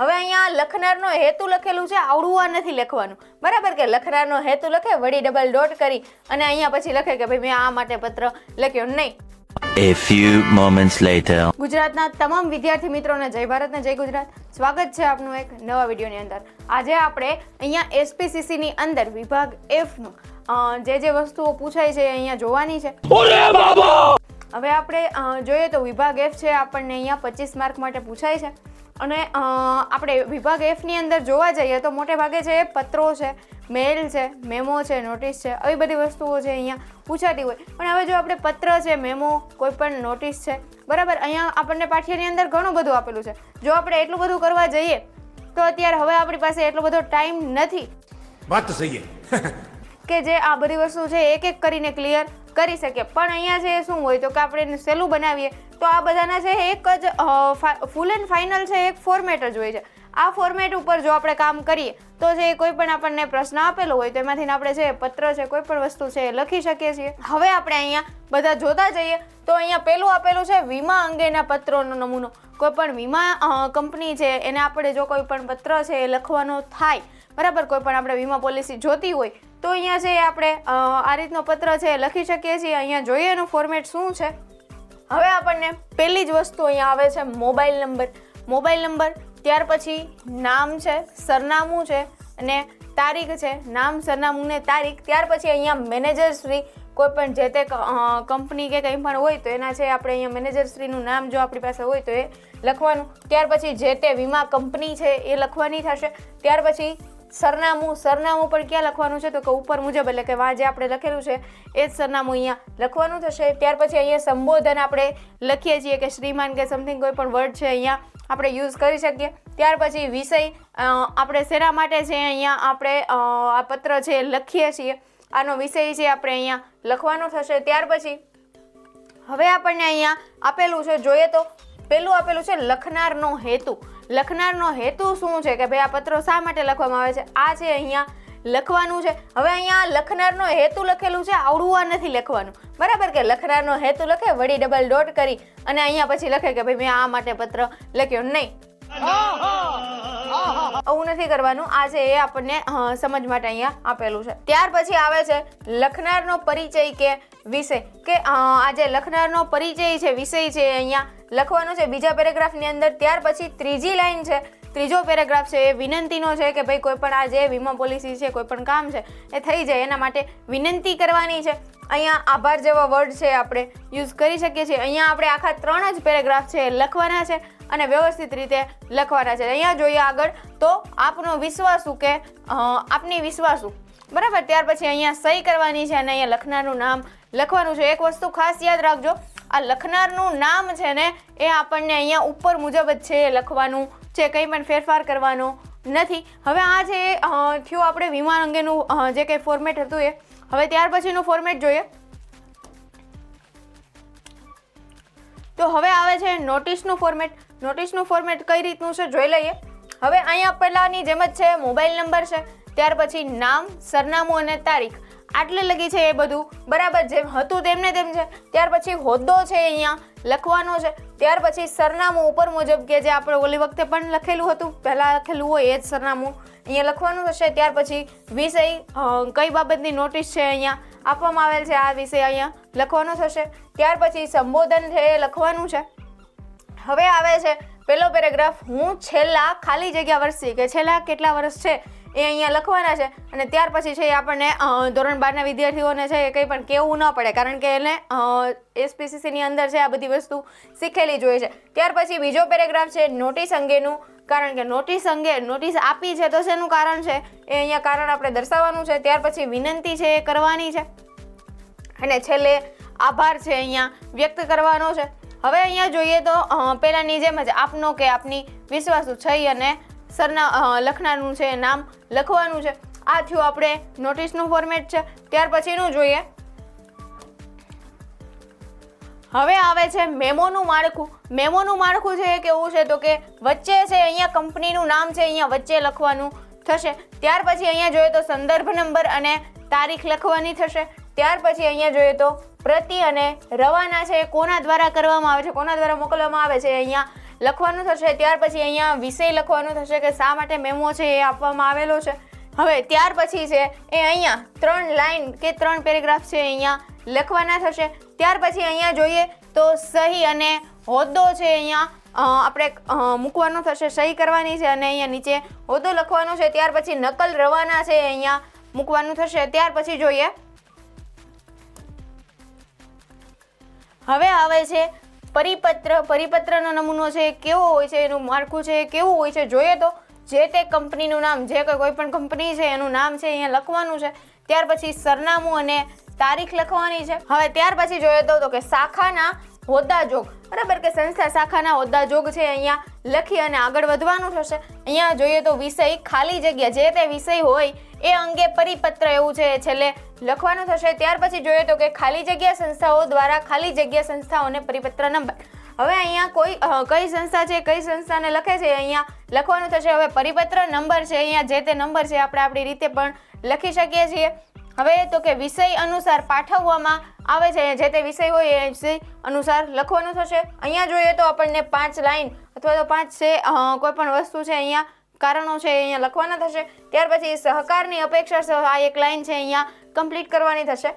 હવે અહીંયા લખનારનો હેતુ લખેલું છે આવડું આ નથી લખવાનું. બરાબર કે લખનારનો હેતુ લખે વળી ડબલ ડોટ કરી અને અહીંયા પછી લખે કે ભાઈ મેં આ માટે પત્ર લખ્યો નહીં. A few moments later. ગુજરાતના તમામ વિદ્યાર્થી મિત્રોને જય ભારત ને જય ગુજરાત. સ્વાગત છે આપનું એક નવા વિડીયોની અંદર. આજે આપણે અહીંયા એસપીસીસી ની અંદર વિભાગ એફ જે જે વસ્તુઓ પૂછાય છે અહીંયા જોવાની છે. હવે આપણે જોઈએ તો વિભાગ એફ છે આપણને અહીંયા પચીસ માર્ક માટે પૂછાય છે. અને આપણે વિભાગ એફની અંદર જોવા જઈએ તો મોટે ભાગે છે પત્રો છે મેલ છે મેમો છે નોટિસ છે આવી બધી વસ્તુઓ છે અહીંયા પૂછાતી હોય. પણ હવે જો આપણે પત્ર છે મેમો કોઈ પણ નોટિસ છે બરાબર અહીંયા આપણને પાઠ્યની અંદર ઘણું બધું આપેલું છે. જો આપણે એટલું બધું કરવા જઈએ તો અત્યારે હવે આપણી પાસે એટલો બધો ટાઈમ નથી. વાત સહી કે જે આ બધી વસ્તુ છે એક એક કરીને ક્લિયર કરી શકીએ. પણ અહીંયા છે શું હોય તો કે આપણે એને સહેલું બનાવીએ તો આ બધાના છે એક જ ફૂલ એન્ડ ફાઇનલ છે એક ફોર્મેટ જ હોય છે. આ ફોર્મેટ ઉપર જો આપણે કામ કરીએ, તો જે કોઈ પણ આપણને પ્રશ્ન આપેલો હોય, તો એમાંથી આપણે જે પત્ર છે, કોઈ પણ વસ્તુ છે, એ લખી શકીએ છીએ. હવે આપણે અહીંયા બધા જોતા જઈએ, તો અહીંયા પહેલું આપેલું છે, વીમા અંગેના પત્રોનો નમૂનો. કોઈ પણ વીમા કંપની છે, એને આપણે જો કોઈ પણ પત્ર છે, એ લખવાનો થાય, બરાબર? કોઈ પણ આપણે વીમા પોલિસી જોતી હોય, તો અહીંયા છે આપણે આ રીતનો પત્ર છે, એ લખી શકીએ છીએ. અહીંયા જોઈએ એનું ફોર્મેટ શું છે. હવે આપણને પહેલી જ વસ્તુ અહીંયા આવે છે મોબાઈલ નંબર. મોબાઈલ નંબર ત્યાર પછી નામ છે, સરનામું છે અને તારીખ છે. નામ, સરનામું ને તારીખ. ત્યાર પછી અહીંયા મેનેજર શ્રી કોઈ પણ જે તે કંપની કે કંઈ પણ હોય તો એના છે આપણે અહીંયા મેનેજર શ્રીનું નામ જો આપણી પાસે હોય તો એ લખવાનું. ત્યાર પછી જે તે વીમા કંપની છે એ લખવાની થશે. ત્યાર પછી સરનામું સરનામું પણ ક્યાં લખવાનું છે? તો કે ઉપર મુજબ, એટલે કે વાં જે આપણે લખેલું છે, એ જ સરનામું અહીંયા લખવાનું થશે. ત્યાર પછી અહીંયા સંબોધન આપણે લખીએ છીએ કે શ્રીમાન કે સમથિંગ કોઈ પણ વર્ડ છે અહીંયા આપણે યુઝ કરી શકીએ. ત્યાર પછી વિષય આપણે શેના માટે છે અહીંયા આપણે આ પત્ર છે લખીએ છીએ. આનો વિષય છે આપણે અહીંયા લખવાનો થશે. ત્યાર પછી હવે આપણને અહીંયા આપેલું છે, જોઈએ તો પહેલું આપેલું છે લખનારનો હેતુ. લખનારનો હેતુ શું છે કે ભાઈ આ પત્રો શા માટે લખવામાં આવે છે? આ છે અહીંયા લખવાનું છે. હવે અહીંયા લખનારનો હેતુ લખેલું છે આવડવું નથી લખવાનું. બરાબર કે લખનારનો હેતુ લખે, વળી ડબલ ડોટ કરી અને અહીંયા પછી લખે કે ભાઈ મેં આ માટે પત્ર લખ્યો. નહીં. આવું નથી કરવાનું. આ છે એ આપણને સમજ માટે અહીંયા આપેલું છે. ત્યાર પછી આવે છે લખનારનો પરિચય કે વિષય. કે આજે લખનારનો પરિચય છે, વિષય છે અહીંયા લખવાનો છે બીજા પેરેગ્રાફની અંદર, ત્યાર પછી ત્રીજી લાઈન છે. ત્રીજો પેરેગ્રાફ છે એ વિનંતીનો છે કે ભાઈ કોઈ પણ આ જે વીમા પોલિસી છે, કોઈ પણ કામ છે, એ થઈ જાય. એના માટે વિનંતી કરવાની છે. અહીંયા આભાર જેવા વર્ડ છે આપણે યુઝ કરી શકીએ છીએ. અહીંયા આપણે આખા ત્રણ જ પેરેગ્રાફ છે લખવાના છે અને વ્યવસ્થિત રીતે લખવાના છે. અહીંયા જોઈએ આગળ, તો આપનો વિશ્વાસુ કે આપની વિશ્વાસુ બરાબર? ત્યાર પછી અહીંયા સહી કરવાની છે અને અહીંયા લખનારનું નામ લખવાનું છે. એક વસ્તુ ખાસ યાદ રાખજો આ લખનારનું નામ છે ને, એ આપણને અહીંયા ઉપર મુજબ જ છે લખવાનું. છે, કંઈ પણ ફેરફાર કરવાનો નથી. હવે આ જે થયું આપણે વિમાન અંગેનું જે કંઈ ફોર્મેટ હતું એ, હવે ત્યાર પછીનું ફોર્મેટ જોઈએ. તો હવે આવે છે નોટિસનું ફોર્મેટ નોટિસનું ફોર્મેટ કઈ રીતનું છે જોઈ લઈએ. હવે અહીંયા પહેલાંની જેમ જ છે મોબાઈલ નંબર છે. ત્યાર પછી નામ, સરનામું અને તારીખ આટલે લગી છે એ બધું. બરાબર જેમ હતું તેમને તેમ છે. ત્યાર પછી હોદ્દો છે અહીંયા, લખવાનો છે. ત્યાર પછી સરનામું ઉપર મુજબ કે જે આપણે ઓલી વખતે પણ લખેલું હતું, પહેલાં લખેલું હોય એ જ સરનામું અહીંયા લખવાનું થશે. ત્યાર પછી વિષય કઈ બાબતની નોટિસ છે અહીંયા આપવામાં આવેલ છે આ વિષય અહીંયા લખવાનો થશે. ત્યાર પછી સંબોધન છે એ લખવાનું છે. હવે આવે છે પેલો પેરેગ્રાફ. હું છેલ્લા ખાલી જગ્યા વર્ષથી, કે છેલ્લા કેટલા વર્ષ છે એ અહીંયા લખવાના છે. અને ત્યાર પછી છે એ આપણને ધોરણ બારના વિદ્યાર્થીઓને છે એ કંઈ પણ કહેવું ન પડે. કારણ કે એને એસપીસીસીની અંદર છે આ બધી વસ્તુ શીખેલી જ હોય છે. ત્યાર પછી બીજો પેરેગ્રાફ છે નોટિસ અંગેનું. કારણ કે નોટિસ અંગે, નોટિસ આપી છે તો શેનું કારણ છે? એ અહીંયા કારણ આપણે દર્શાવવાનું છે. ત્યાર પછી વિનંતી છે એ કરવાની છે. અને છેલ્લે આભાર છે અહીંયા વ્યક્ત કરવાનો છે. હવે અહીંયા જોઈએ તો પહેલાંની જેમ જ આપનો કે આપની વિશ્વાસુ છઈ અને સરના લખનારનું છે, નામ લખવાનું છે. આ થયું આપણે નોટિસનું ફોર્મેટ છે. ત્યાર પછીનું જોઈએ. હવે આવે છે મેમોનું માળખું. મેમોનું માળખું છે કેવું છે તો કે વચ્ચે છે અહીંયા કંપનીનું નામ છે, અહીંયા વચ્ચે લખવાનું થશે. ત્યાર પછી અહીંયા જોઈએ તો સંદર્ભ નંબર અને તારીખ લખવાની થશે. ત્યાર પછી અહીંયા જોઈએ તો પ્રતિ અને રવાના છે કોના દ્વારા કરવામાં આવે છે, કોના દ્વારા મોકલવામાં આવે છે અહીંયા લખવાનું થશે. ત્યાર પછી અહીંયા વિષય લખવાનું થશે કે શા માટે મેમો છે એ આપવામાં આવેલો છે. હવે ત્યાર પછી છે એ અહીંયા ત્રણ લાઈન કે ત્રણ પેરેગ્રાફ છે અહીંયા લખવાના થશે. ત્યાર પછી અહીંયા જોઈએ તો સહી અને હોદ્દો છે અહીંયા આપણે મૂકવાનો થશે. સહી કરવાની છે અને અહીંયા નીચે હોદ્દો લખવાનો છે. ત્યાર પછી નકલ રવાના છે અહીંયા મૂકવાનું થશે. ત્યાર પછી જોઈએ. હવે આવે છે પરિપત્ર, પરિપત્રનો નમૂનો છે, કેવો હોય છે, એનું માળખું છે, કેવું હોય છે, જોઈએ તો જે તે કંપનીનું નામ, જે કોઈ પણ કંપની છે, એનું નામ છે, અહીંયા લખવાનું છે, ત્યાર પછી સરનામું અને તારીખ લખવાની છે. હવે ત્યાર પછી જોઈએ તો કે શાખાના હોદ્દા જોગ બરાબર કે સંસ્થા શાખાના હોદ્દા જોગ છે અહીંયા લખી અને આગળ વધવાનું થશે. અહીંયા જોઈએ તો વિષય ખાલી જગ્યા, જે તે વિષય હોય એ અંગે પરિપત્ર એવું છે છેલ્લે લખવાનું થશે. ત્યાર પછી જોઈએ તો કે ખાલી જગ્યા સંસ્થાઓ દ્વારા ખાલી જગ્યા સંસ્થાઓને પરિપત્ર નંબર. હવે અહીંયા કોઈ કઈ સંસ્થા છે, કઈ સંસ્થાને લખે છે અહીંયા લખવાનું થશે. હવે પરિપત્ર નંબર છે, અહીંયા જે તે નંબર છે, આપણે આપણી રીતે પણ લખી શકીએ છીએ. હવે તો કે વિષય અનુસાર પાઠવવામાં આવે છે. જે તે વિષય હોય એ વિષય અનુસાર લખવાનું થશે. અહીંયા જોઈએ તો આપણને પાંચ લાઈન અથવા તો પાંચ છે કોઈ પણ વસ્તુ છે અહીંયા કારણો છે અહીંયા લખવાના થશે. ત્યાર પછી સહકારની અપેક્ષા આ એક લાઈન છે અહીંયા કમ્પ્લીટ કરવાની થશે.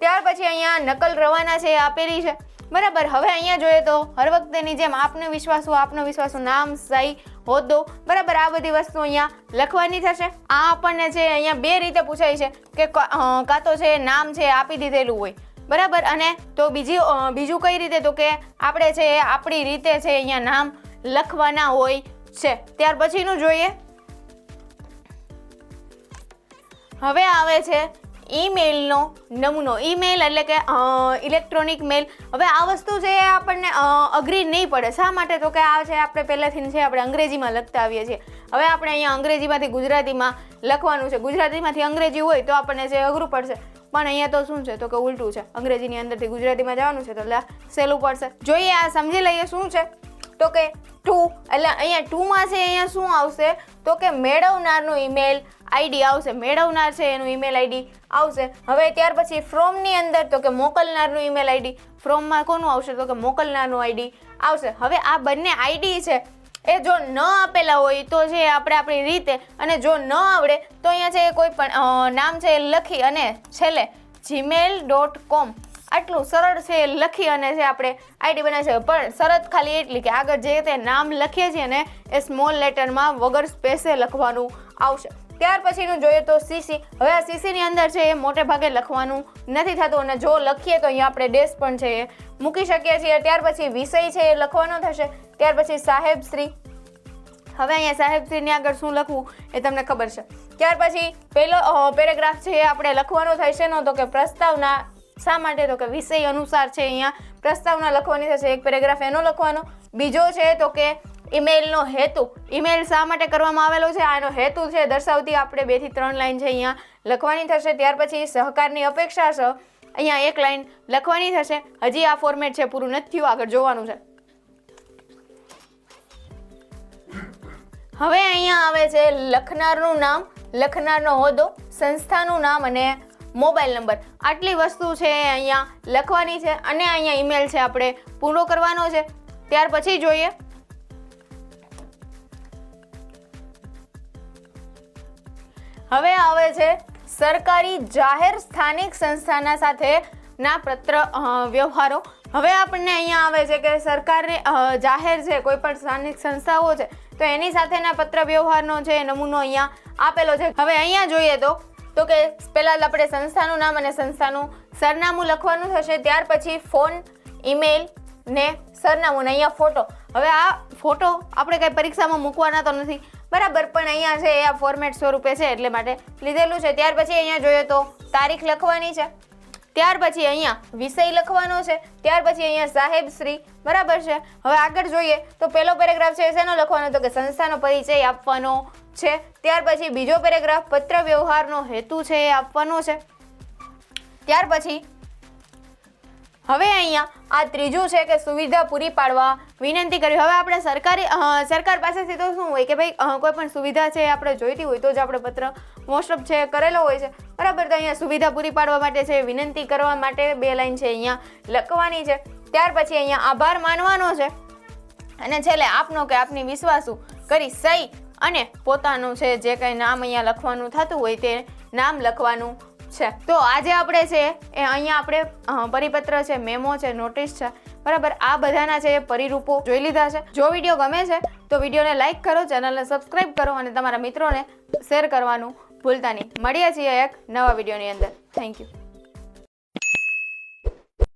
ત્યાર પછી અહીંયા નકલ રવાના છે આપેલી છે. બરાબર, હવે અહીંયા જોઈએ તો હર વખતેની જેમ આપનો વિશ્વાસુ આપનો વિશ્વાસુ નામ સહી હોદ્દો બરાબર, આ બધી વસ્તુ અહીંયા લખવાની થશે. આ આપણને છે અહીંયા બે રીતે પૂછાય છે કે ક- તો છે નામ છે આપી દીધેલું હોય. બરાબર, અને તો બીજી બીજું કઈ રીતે? તો કે આપણે છે આપણી રીતે છે અહીંયા નામ લખવાના હોય છે. ત્યાર પછીનું જોઈએ. હવે આવે છે ઈમેલનો નમૂનો ઈમેલ એટલે કે ઇલેક્ટ્રોનિક મેલ હવે આ વસ્તુ છે એ આપણને અઘરી નહીં પડે, શા માટે? તો કે આ છે આપણે પહેલાંથી છે આપણે અંગ્રેજીમાં લખતા આવીએ છીએ. હવે આપણે અહીંયા અંગ્રેજીમાંથી ગુજરાતીમાં લખવાનું છે. ગુજરાતીમાંથી અંગ્રેજી હોય તો આપણને જે અઘરું પડશે. પણ અહીંયા તો શું છે? તો કે ઉલટું છે. અંગ્રેજીની અંદરથી ગુજરાતીમાં જવાનું છે, તો સહેલું પડશે. જોઈએ આ સમજી લઈએ શું છે. તો કે ટુ એટલે અહીંયા ટુમાં છે, અહીંયા શું આવશે? તો કે મેળવનારનું ઈમેલ આઈડી આવશે. મેળવનાર છે, એનું ઈમેલ આઈડી આવશે. હવે ત્યાર પછી ફ્રોમની અંદર તો કે મોકલનારનું ઈમેલ આઈડી ફ્રોમમાં કોનું આવશે? તો કે મોકલનારનું આઈડી આવશે. હવે આ બંને આઈડી છે, એ જો ન આપેલા હોય તો છે આપણે આપણી રીતે અને જો ન આવડે તો અહીંયા છે કોઈ પણ નામ છે લખી અને છેલ્લે જીમેલ ડોટ કોમ આટલું સરળ છે, લખી અને છે આપણે આઈડી બનાવી છે, પણ શરત ખાલી એટલી કે આગળ જે તે નામ લખીએ છીએ ને, એ સ્મોલ લેટરમાં વગર સ્પેસે લખવાનું આવશે. ત્યાર પછીનું જોઈએ તો સીસી હવે આ સીસીની અંદર છે, એ મોટે ભાગે લખવાનું નથી થતું અને જો લખીએ તો અહીંયા આપણે ડેશ પણ છે, એ મૂકી શકીએ છીએ. ત્યાર પછી વિષય છે, એ લખવાનો થશે. ત્યાર પછી સાહેબ શ્રી. હવે અહીંયા સાહેબશ્રીની આગળ શું લખવું, એ તમને ખબર છે. ત્યાર પછી પહેલો પેરેગ્રાફ છે, એ આપણે લખવાનો થશે. નહોતો કે પ્રસ્તાવના શા માટે? તો કે વિષય અનુસાર છે અહીંયા પ્રસ્તાવના લખવાની થશે, એક પેરેગ્રાફ એનો લખવાનો. બીજો છે તો કે ઈમેલનો હેતુ. ઈમેલ શા માટે કરવામાં આવેલો છે? આનો હેતુ છે દર્શાવતી આપણે બેથી ત્રણ લાઈન છે અહીંયા લખવાની થશે, ત્યાર પછી સહકારની અપેક્ષા છે અહીંયા એક લાઈન લખવાની થશે. હજી આ ફોર્મેટ છે, પૂરું નથી થયું, આગળ જોવાનું છે. હવે અહીંયા આવે છે લખનારનું નામ, લખનારનો હોદ્દો, સંસ્થાનું નામ અને મોબાઈલ નંબર. આટલી વસ્તુ છે અહીંયા લખવાની છે અને અહીંયા ઈમેલ છે આપણે પૂરો કરવાનો છે. ત્યાર પછી જોઈએ. હવે આવે છે સરકારી જાહેર સ્થાનિક સંસ્થાના સાથે ના પત્ર વ્યવહારો. હવે આપણને અહીંયા આવે છે કે સરકારને જાહેર છે કોઈ પણ સ્થાનિક સંસ્થાઓ છે, તો એની સાથેના પત્ર વ્યવહારનો છે નમૂનો અહીંયા આપેલો છે. હવે અહીંયા જોઈએ તો તો કે પહેલાં આપણે સંસ્થાનું નામ અને સંસ્થાનું સરનામું લખવાનું થશે, ત્યાર પછી ફોન, ઈમેલ ને સરનામું ને અહીંયા ફોટો. હવે આ ફોટો આપણે કાંઈ પરીક્ષામાં મૂકવાના તો નથી. બરાબર, પણ અહીંયા છે, એ આ ફોર્મેટ સ્વરૂપે છે એટલે માટે લીધેલું છે. ત્યાર પછી અહીંયા જોઈએ તો તારીખ લખવાની છે. ત્યાર પછી અહીંયા વિષય લખવાનો છે. ત્યાર પછી અહીંયા સાહેબ શ્રી, બરાબર છે? હવે આગળ જોઈએ તો પહેલો પેરેગ્રાફ છે શેનો લખવાનો? તો કે સંસ્થાનો પરિચય આપવાનો છે. ત્યાર પછી બીજો પેરેગ્રાફ પત્ર વ્યવહારનો હેતુ છે એ આપવાનો છે. ત્યાર પછી હવે અહીંયા આ ત્રીજું છે કે સુવિધા પૂરી પાડવા વિનંતી કરવી. હવે આપણે સરકારી સરકાર પાસેથી તો શું હોય કે ભાઈ કોઈ પણ સુવિધા છે આપણે જોઈતી હોય તો જ આપણે પત્ર મોસ્ટ છે કરેલો હોય છે. બરાબર, તો અહીંયા સુવિધા પૂરી પાડવા માટે છે, વિનંતી કરવા માટે બે લાઈન છે અહીંયા લખવાની છે. ત્યાર પછી અહીંયા આભાર માનવાનો છે. અને છેલ્લે આપનો કે આપની વિશ્વાસુ કરી સહી અને પોતાનું છે જે કંઈ નામ અહીંયા લખવાનું થતું હોય તે નામ લખવાનું છે. તો આજે આપણે છે, એ અહીંયા આપણે પરિપત્ર છે, મેમો છે, નોટિસ છે, બરાબર? આ બધાના છે એ પરિરૂપો જોઈ લીધા છે. જો વીડિયો ગમે છે, તો વિડીયોને લાઈક કરો, ચેનલને સબસ્ક્રાઈબ કરો અને તમારા મિત્રોને શેર કરવાનું ભૂલતા નહીં. મળીએ છીએ એક નવા વિડીયોની અંદર. Thank you.